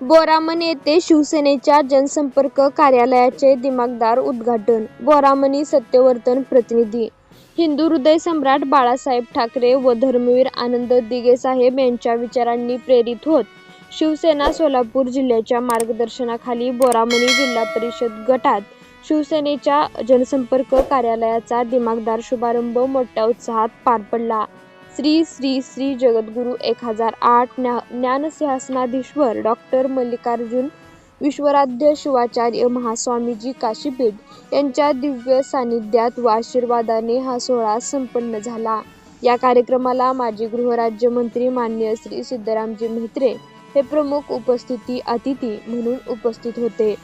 बोरामन येथे शिवसेनेच्या जनसंपर्क कार्यालयाचे दिमागदार उद्घाटन. बोरामणी सत्यवर्तन प्रतिनिधी. हिंदू हृदय सम्राट बाळासाहेब ठाकरे व धर्मवीर आनंद दिघेसाहेब यांच्या विचारांनी प्रेरित होत शिवसेना सोलापूर जिल्ह्याच्या मार्गदर्शनाखाली बोरामणी जिल्हा परिषद गटात शिवसेनेच्या जनसंपर्क कार्यालयाचा दिमागदार शुभारंभ मोठ्या उत्साहात पार पडला. श्री श्री श्री जगद्गुरू एक हजार आठ ज्ञा ज्ञानसिंहासनाधीश्वर डॉक्टर मल्लिकार्जुन विश्वराध्य शिवाचार्य महास्वामीजी काशीपीठ यांच्या दिव्य सान्निध्यात व आशीर्वादाने हा सोहळा संपन्न झाला. या कार्यक्रमाला माजी गृहराज्यमंत्री मान्य श्री सिद्धरामजी म्हेत्रे हे प्रमुख उपस्थिती अतिथी म्हणून उपस्थित होते.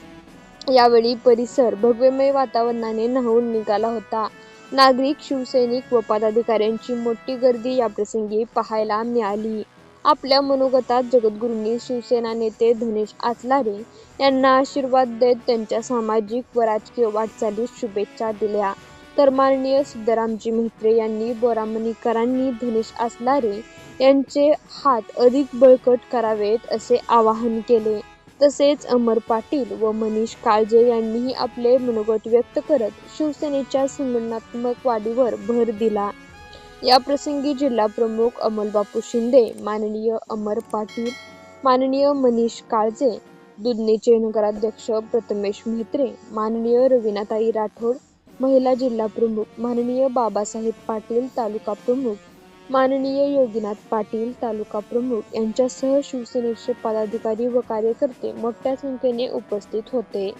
यावेळी परिसर भव्यमय वातावरणाने न्हावून निघाला होता. नागरिक शिवसैनिक व पदाधिकाऱ्यांची मोठी गर्दी याप्रसंगी पाहायला मिळाली. आपल्या मनोगतात जगद्गुरूंनी शिवसेना नेते धनेश आचलारे यांना आशीर्वाद देत त्यांच्या सामाजिक व राजकीय वाटचालीस शुभेच्छा दिल्या. तर माननीय सिद्धरामजी म्हेत्रे यांनी बोरामणीकरांनी धनेश आचलारे यांचे हात अधिक बळकट करावेत असे आवाहन केले. तसेच अमर पाटील व मनीष काळजे यांनीही आपले मनोगत व्यक्त करत शिवसेनेच्या संघटनात्मक वाढीवर भर दिला. याप्रसंगी जिल्हा प्रमुख अमलबापू शिंदे माननीय अमर पाटील माननीय मनीष काळजे दुधनेचे नगराध्यक्ष प्रथमेश म्हेत्रे माननीय रवीनाताई राठोड महिला जिल्हा प्रमुख माननीय बाबासाहेब पाटील तालुका प्रमुख माननीय योगीनाथ पाटील तालुका प्रमुख यांच्यासह शिवसेनेचे पदाधिकारी व कार्यकर्ते मोठ्या संख्येने उपस्थित होते.